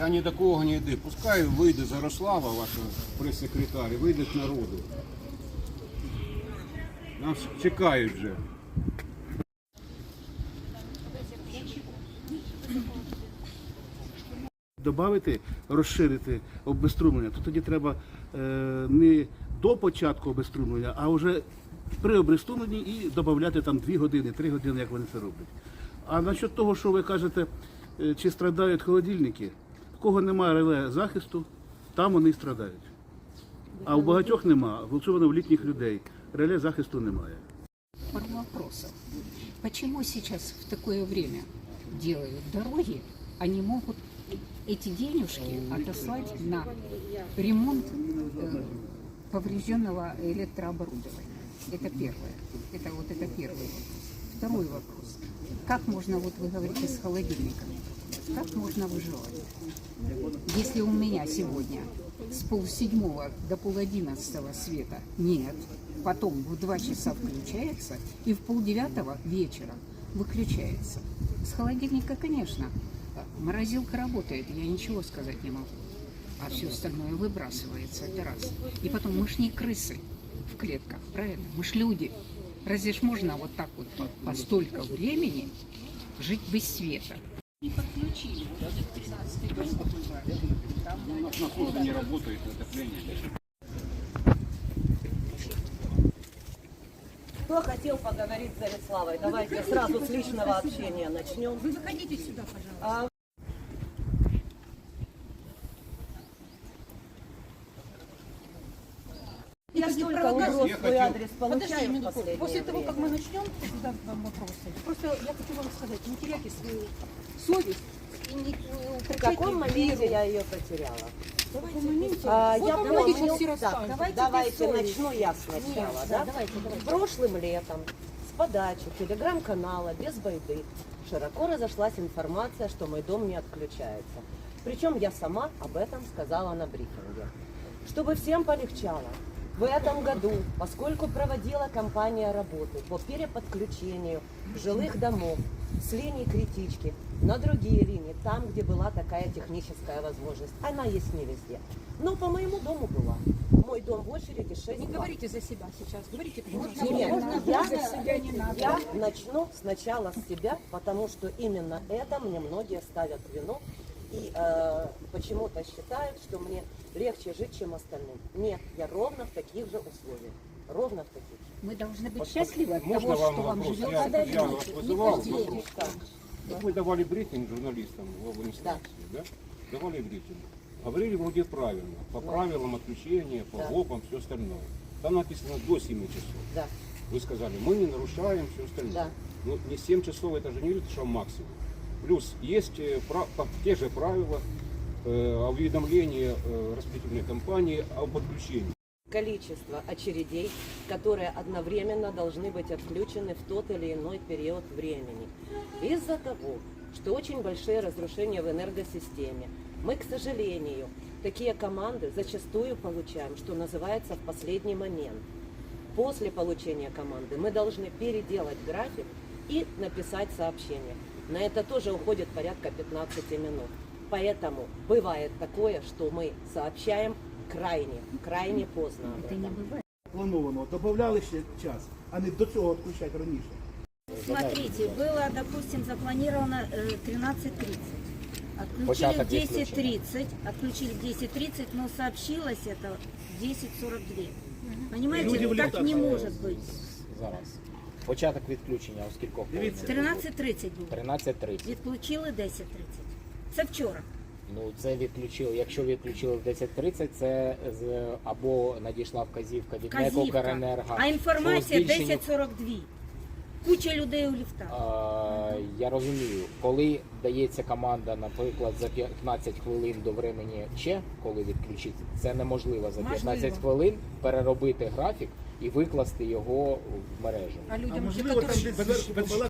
Я ні до кого не йду. Пускай вийде Зарослава, ваша прес-секретар, вийде з народу. Нас чекають вже. Добавити, розширити обеструмлення, то тоді треба е, не до початку обеструмлення, а вже при обеструмленні і додати там 2 години, 3 години, як вони це роблять. А насчет того, що ви кажете, е, чи страдають холодильники, в кого немає реле захисту, там вони і страдають. А у багатьох нема, особливо в літніх людей, реле захисту немає. Пару вопросов. Почему сейчас в такое время делают дороги, а не могут эти денежки отослать на ремонт э, поврежденного электрооборудования? Это первое. Это вот это первый вопрос. Второй вопрос. Как можно, вот вы говорите, с холодильниками, Как можно выживать? Если у меня сегодня с полседьмого до полодиннадцатого света нет, потом в два часа включается и в полдевятого вечера выключается. С холодильника, конечно, морозилка работает, я ничего сказать не могу. А все остальное выбрасывается, это раз. И потом мы ж не крысы в клетках, правильно? Мы ж люди. Разве ж можно вот так вот по, по столько времени жить без света? У нас на службе не работает отопление. Кто хотел поговорить с Зариславой? Давайте сразу с личного общения начнем. Вы выходите сюда, пожалуйста. Я Подожди, столько провокация. угроз Я в твой хотел- адрес Подожди получаю в минутку. последнее После того, как мы начнем задать вам вопросы, просто я хочу вам сказать, не теряйте свою совесть и не э, В каком моменте веру. я ее потеряла? моменте? А, Вот я помню, все так, давайте, Давайте начну я сначала. Нет, да, давайте, давайте. Прошлым летом с подачи телеграм-канала «Без байды» широко разошлась информация, что мой дом не отключается. Причем я сама об этом сказала на брифинге. Чтобы всем полегчало, в этом году, поскольку проводила компания работы по переподключению жилых домов с линии критички на другие линии, там, где была такая техническая возможность, она есть не везде. Но по моему дому была. Мой дом в очереди 6 Не говорите за себя сейчас, говорите, пожалуйста. нет, Можно я, за себя не надо. я начну сначала с себя, потому что именно это мне многие ставят вину и э, почему-то считают, что мне легче жить, чем остальным. Нет, я ровно в таких же условиях. Ровно в таких же. Мы должны быть Вот счастливы от можно того, вам что вам вопрос? живет. Я- я вас вызывал. Как вы давали брифинг журналистам в администрации, да? Давали брифинг. Говорили вроде правильно, по правилам отключения, по Да. ГОПам, все остальное. Там написано до 7 часов. Да. Вы сказали, мы не нарушаем все остальное. Да. Ну, не 7 часов, это же не говорит, что максимум. Плюс есть э, те же правила э, о уведомлении э, распределительной компании об отключении. количество очередей, которые одновременно должны быть отключены в тот или иной период времени. Из-за того, что очень большие разрушения в энергосистеме, мы, к сожалению, такие команды зачастую получаем, что называется, в последний момент. После получения команды мы должны переделать график и написать сообщение. На это тоже уходит порядка 15 минут. Поэтому бывает такое, что мы сообщаем крайне, крайне поздно об Это не этом. бывает. Плановано, додавали ще час, а не до цього відключати раніше. Смотрите, было, допустим, запланировано э, 13.30. Отключили Початок в 10.30, отключили в 10.30, но сообщилось это в 10.42. Понимаете, Люди в так не может быть. Зараз. Початок відключення у скількох? Дивіться. 13.30 було. 13.30. Відключили 10.30. Це вчора. Ну це відключили. Якщо відключили в 10.30, це з або надійшла вказівка від НЕКО Казівка. А інформація 10.42. Куча людей у ліфтах. А, я розумію, коли дається команда, наприклад, за 15 хвилин до времени ще, коли відключити, це неможливо за 15 Можливо. хвилин переробити графік і викласти його в мережу. А людям, А можливо, там